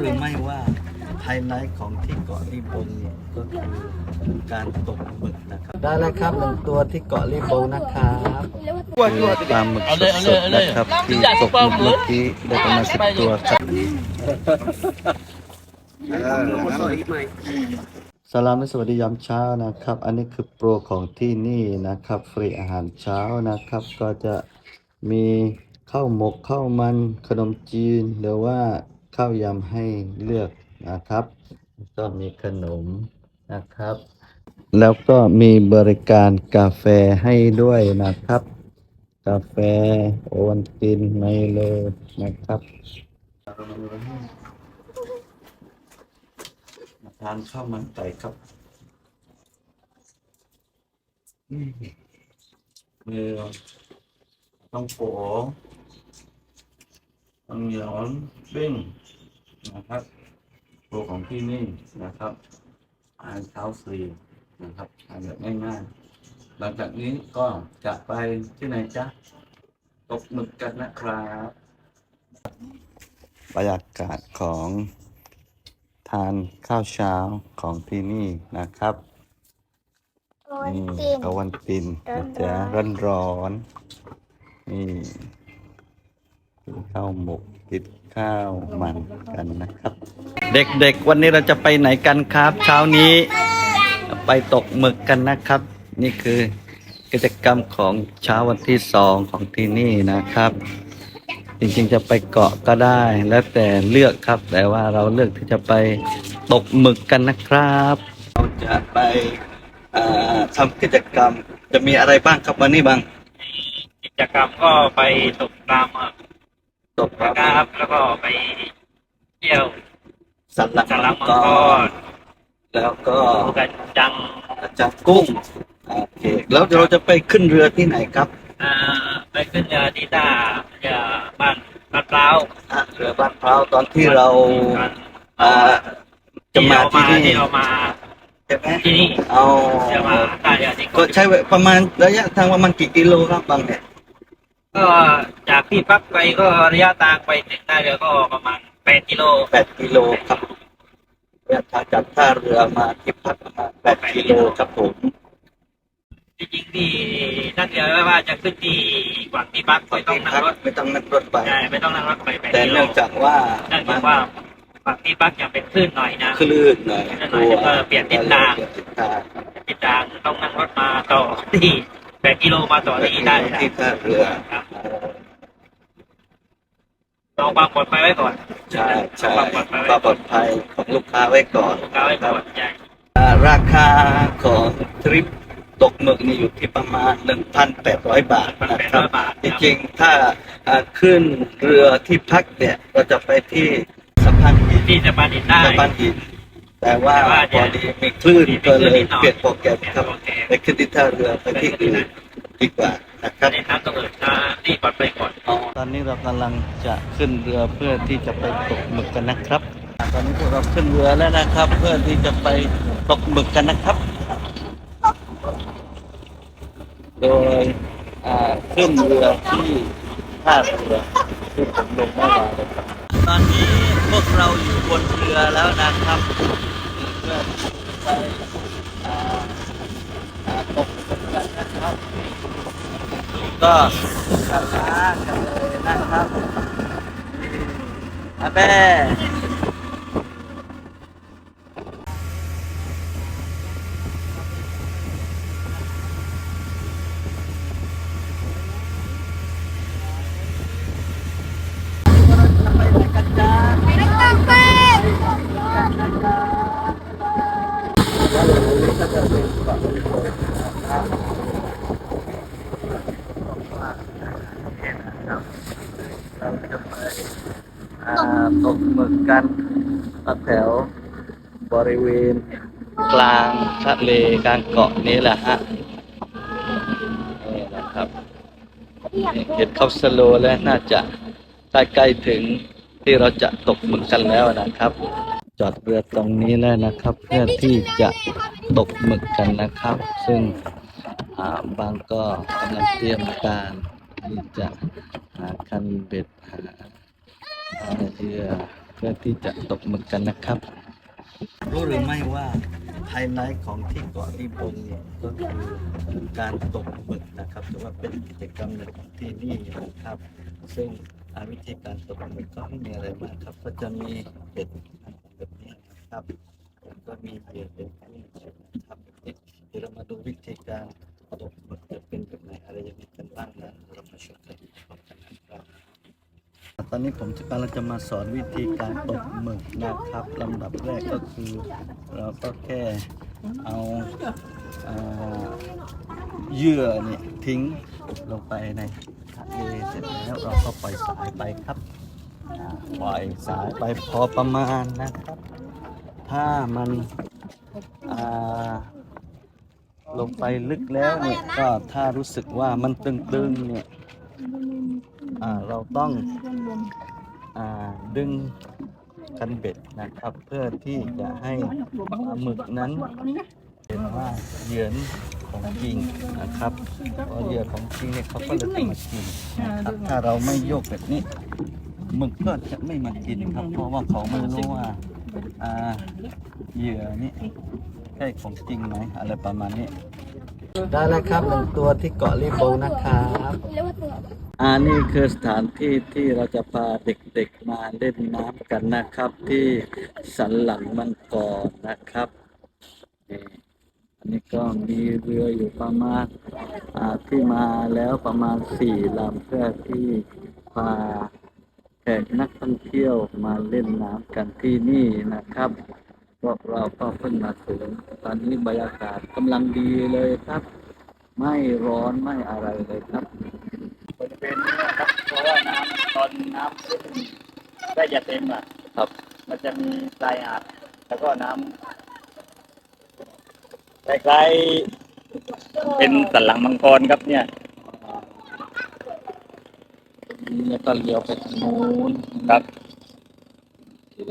หรือไม่ว่าไฮไลท์ของที่เกาะลีบงเนี่ยก็คือการตกหมึกนะครับ ได้แล้วครับหนึ่งตัวที่เกาะลีบงนะครับคือปลาหมึกสดๆนะครับที่ตกหมึกเมื่อกี้ได้ประมาณสิบตัวครับสลามและสวัสดียามเช้านะครับ อันนี้คือโปรของที่นี่นะครับ ฟรีอาหารเช้านะครับ ก็จะมีข้าวหมกข้าวมันขนมจีนหรือว่า ข้าวยำให้เลือกนะครับ ก็มีขนมนะครับ แล้วก็มีบริการกาแฟให้ด้วยนะครับ กาแฟโอวัลตินไมโลนะครับมาทานข้าวมันไก่ครับอืมมือต้องโผ ต้องเหนียวปิ้งนะครับโปรของที่นี่นะครับอาหารเช้าฟรีนะครับทานแบบง่ายๆ หลังจากนี้ก็จะไปที่ไหนจ๊ะตกหมึกกันนะครับบรรยากาศของทานข้าวเช้าของที่นี่นะครับวันนี่ตินกะวันตินนะจ๊ะร้ร้ออนนๆร้อนๆนี่ กินข้าวหมกกินข้าวมันกันนะครับ เด็กๆ วันนี้เราจะไปไหนกันครับ เช้านี้ไปตกหมึกกันนะครับ นี่คือกิจกรรมของเช้าวันที่สองของที่นี่นะครับ จริงๆจะไปเกาะก็ได้แล้วแต่เลือกครับ แต่ว่าเราเลือกที่จะไปตกหมึกกันนะครับ เราจะไปทำกิจกรรมจะมีอะไรบ้างครับวันนี้บ้างกิจกรรมก็ไปตกปลาหมึก ตกปลานะครับ แล้วก็ไปเที่ยวสัตว์หลักสารมัมังงกกรรแล้วก็ดูกันจังจับกุ้งโอเคแล้วเราจะไปขึ้นเรือที่ไหนครับอ่าไปขึ้นเรือที่ท่าเรือบ้านบ้านเปล่าอะเรือบ้านพร้าวตอนที่เราอ่าจะที่มาเราที่มานี่ที่เรามาใช่ไหมที่นี่เอาเรือมาท่าเรือที่ก็ใช้เวลาประมาณระยะทางประมาณกี่กิโลครับบางเนี่ย ก็จากที่พักไปก็ระยะทางไปถึงท่าเรือก็ประมาณแปดกิโลแปดกิโลครับระยะทางจากท่าเรือมาที่พักประมาณแปดกิโลครับผมจริงๆที่นั่นเรือไม่ว่าจะขึ้นที่กว่างที่พักไม่ต้องนั่งรถไม่ต้องนั่งรถไปใช่ไม่ต้องนั่งรถไปแปดแต่กิโลเนื่องจากว่าเนื่องจากว่าฝั่งที่พักยังเป็นคลื่นหน่อยนะคลื่นหน่อยคลื่นหน่อยแล้วก็เปลี่ยนทิศทางเปลี่ยนทิศทางติดทางต้องนั่งรถมาต่อที่แปดกิโลมาต่อที่ได้นะที่ท่าเรือครับ ลองความปลอดภัยไว้ก่อนใช่ใช่ความปลอดภัยคไว้วามปลอดภัยของลูกค้าไว้ก่อนก้าวไว้ก่อนใช่อ่าราคาของทริปตกหมึกนี่อยู่ที่ประมาณ 1,800 บาทมันนะเป็นครัร้บอยบาทจริงๆ ถ้าอ่าขึ้นเรือที่พักเนี่ยเราจะไปที่สะพานหินที่จะมาดินได้สะพานหินแต่ว่าแต่ว่าพอดีมีคลื่นมีคลื่ก็นเลยนิดหน่อยเปลี่ยนโปรแกรมครับโอเคไปขึ้นที่ท่าเรือไปที่อื่น ดีกว่านะครับในน้ำต้องเอิดนะนี่ปลอดภัยก่อนตอนนี้เรากำลังจะขึ้นเรือเพื่อที่จะไปตกหมึกกันนะครับ ตอนนี้พวกเราขึ้นเรือแล้วนะครับ เพื่อที่จะไปตกหมึกกันนะครับ โดยอ่าขึ้นเรือที่ท่าเรือที่ผมลงเมื่อวานเลยครับตอนนี้พวกเราอยู่บนเรือแล้วนะครับเพื่อที่จะไปอ่าอ่าตกหมึกกันนะครับ ก็ช้าๆกันเลยนะครับอาแม่เราจะไปอ่าต กหมึกกันแถวบริเวณกลางทะเลกลางเกาะนี้แหละฮะนี่นะครับเห็นเขาสโลแล้วน่าจะใกล้ๆถึงที่เราจะตกหมึกกันแล้วนะครับ จอดเรือตรงนี้แล้วนะครับ เพื่อที่จะตกหมึกกันนะครับ ซึ่งบางก็กำลังเตรียมการที่จะหาคันเบ็ดหาหาเรือ พื่อที่จะตกหมึกกันนะครับ รู้หรือไม่ว่าไฮไลท์ของที่เกาะลีบงเนี่ยก็คือการตกหมึกนะครับถือว่าเป็นกิจกรรมหนึ่งที่นี่นะครับ ซึ่งวิธีการตกหมึกก็ไม่มีอะไรมากครับ ก็จะมีเบ็ดแบบนี้นะครับก็มีเหยื่อเป็นกุ้นะครับเดี๋ยวเรามาดูวิ ตอนนี้ผมกำลังจะมาสอนวิธีการตกหมึกนะครับลำดับแรกก็คือ เราก็แค่เอาเหยื่อเนี่ยทิ้งลงไปในทะเลเสร็จแล้วเราก็ปล่อยสายไปครับ ปล่อยสายไปพอประมาณนะครับ ถ้ามันลงไปลึกแล้วเนี่ยก็ถ้ารู้สึกว่ามันตึงๆเนี่ย เราต้องอดึงคันเบ็ดนะครับ เพื่อที่จะให้ปลาหมึกนั้นเห็นว่าเหยื่อของจริงนะครับเพราะเหยื่อของจริงเนี่ยเขาก็จะมากินนะครับถ้าเราไม่โยกแบบนี้หมึกก็จะไม่มากินครับ เพราะว่าเขาไม่รู้ว่าเหยื่อนี่ใช่ของจริงไหมอะไรประมาณนี้ได้แล้วครับหนึ่งตัวที่เกาะลีโบนะครับ อันนี้คือสถานที่ที่เราจะพาเด็กๆมาเล่นน้ำกันนะครับ ที่สันหลังมังกรนะครับนี่อันนี้ก็มีเรืออยู่ประมาณอาที่มาแล้วประมาณสี่ลำเพื่อที่พาแขกนักท่องเที่ยวมาเล่นน้ำกันที่นี่นะครับพวกเราก็เพิ่งมาถึงตอนนี้บรรยากาศกำลังดีเลยครับ ไม่ร้อนไม่อะไรเลยครับ บริเวณนี้นะครับเพราะว่าน้ำตอนน้ำได้จะเต็มอะครับ มันจะมีทรายหาดแล้วก็น้ำคล้ายๆเป็นสันหลังมังกรครับเนี่ยแล้วก็เลี้ยวไปทางนู้นครับ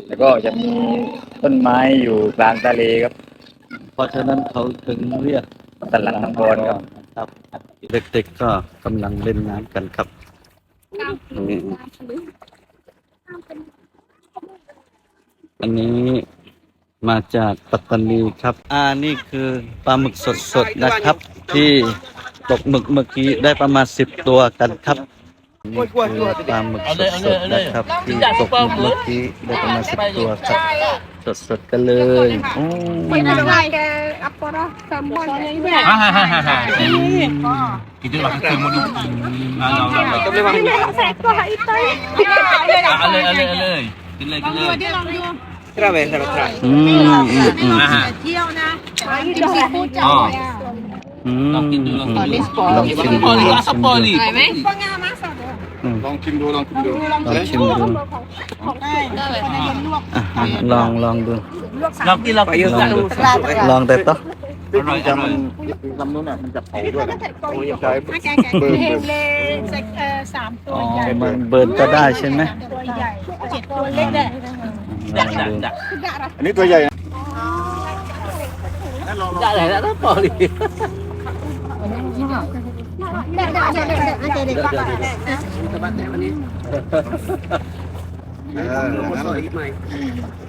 แล้วก็จะมีต้นไม้อยู่กลางทะเลครับ เพราะฉะนั้นเขาถึงเรียกสันหลังมังกรครับ ครับเด็กๆก็กำลังเล่นน้ำกันครับนี่อันนี้มาจากปัตตานีครับ อ่านี่คือปลาหมึกสดๆนะครับ ที่ตกหมึกเมื่อกี้ได้ประมาณสิบตัวกันครับนี่คือปลาหมึกสดๆนะครับที่ตกหมึกเมื่อกี้ได้ประมาณสิบตัวครับ สดๆกันเลยโอ้ Ada apa dah sambal yang ini. Ah, ah, ah, ah, ah. Kita nak kita mau duduk. Ah, no, no, no. Kita boleh bang. Seekor itu. Ah, alay, alay, alay. Gila, gila. อืมอืมอืม Ah, ah. Ini dah seafood. Oh. อืมลองกินดูลองกินดูลองชิมดูลองชิมดู Pengah masak dah. อืมลองชิมดูลองชิมดูลองชิมดู อะอะลองลองดูลองกินลองกินลองดูลองแต่ต้องอร่อยอร่อยลำนู้นอะมันจะเผาด้วยนะโอ้ยใช้เบิร์นเลยสามตัอ๋วอใหญ่มันเบิร์นก็ได้ใช่ไหมตัวใหญ่เจ็ดตัวเล็กเนี่ยลองดูอันนี้ตัวใหญ่นะ ada ada ada ada ada เอองั้นเลยอย่ามาสดงานน้ำสด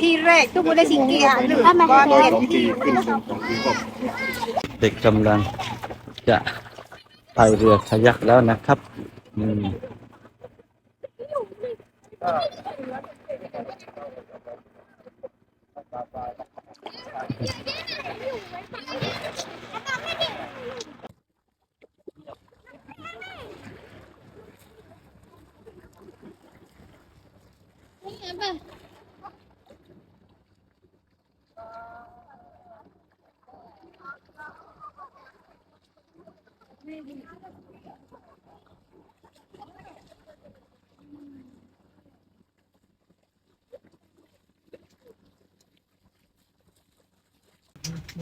ที่แรกทุกคนได้สิ่งที่อ่านหรือว่าเรียนสองทีที่ขึ้นสองทีก็เด็กกำลังจะพายเรือขยักแล้วนะครับ อืม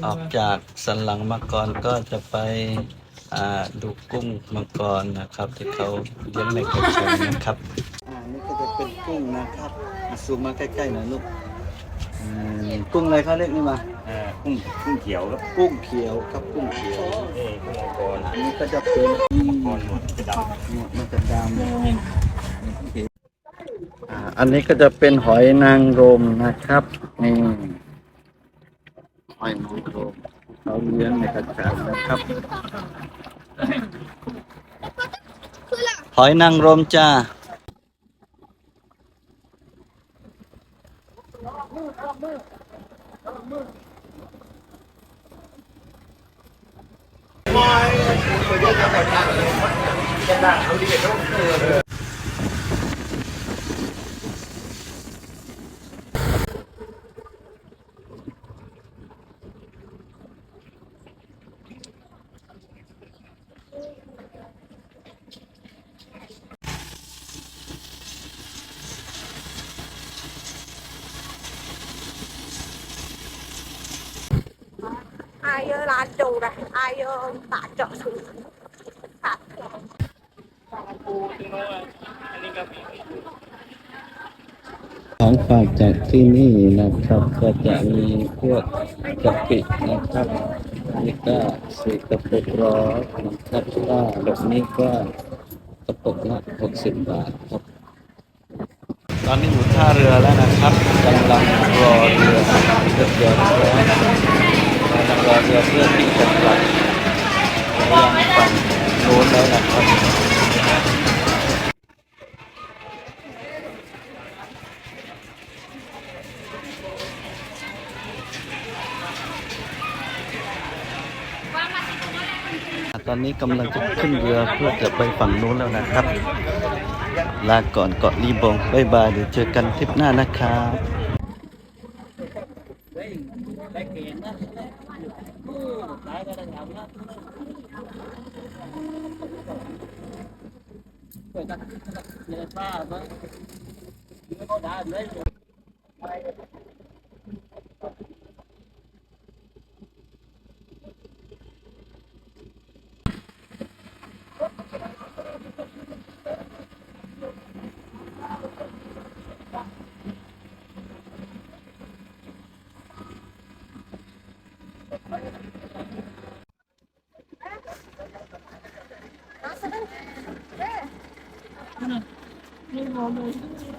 ออกจากสันหลังมังกรก็จะไปอ่าดูกุ้งมังกรนะครับ ที่เขาเลี้ยงในกระชังนะครับอ่านี่ก็จะเป็นกุ้งนะครับอะซูมมาใกล้ๆหน่อยลูกอืมกุ้งอะไรเขาเรียกนี่มาเอ่อกุ้งกุ้งเขียวครับกุ้งเขียวครับกุ้งเขียวนี่กุ้งมังกรอันนี้ก็จะเป็นกรหนวดจะดหนวดมันจะดำอ่าอันนี้ก็จะเป็นหอยนางรมนะครับนี่ หอยนางรมเขาเลี้ยงในกระชังนะครับหอยนางรมจ้า ai ơ là chủ này ai ơ tạ trợ sự Tạ. ของฝากจากที่นี่นะครับก็จะมีพวกกะปินะครับนี่ก็สี่กระปุกร้อยนะครับก็แบบนี้ก็กระปุกละหกสิบบาทครับตอนนี้อยู่ท่าเรือแล้วนะครับกำลังรอเรือเรือเรือแล้วกำลังร อเรือเพื่อที่จะกลับไปยังฝั่งโน้นแล้วนะครับตอนนี้กำลังจะขึ้นเรือเพื่อจะไปฝั่งโน้นแล้วนะครับ ลาก่อนเกาะลีบงบ๊ายบายเดี๋ยวเจอกันทริปหน้านะครับ người ta người ta Thank you. 好的。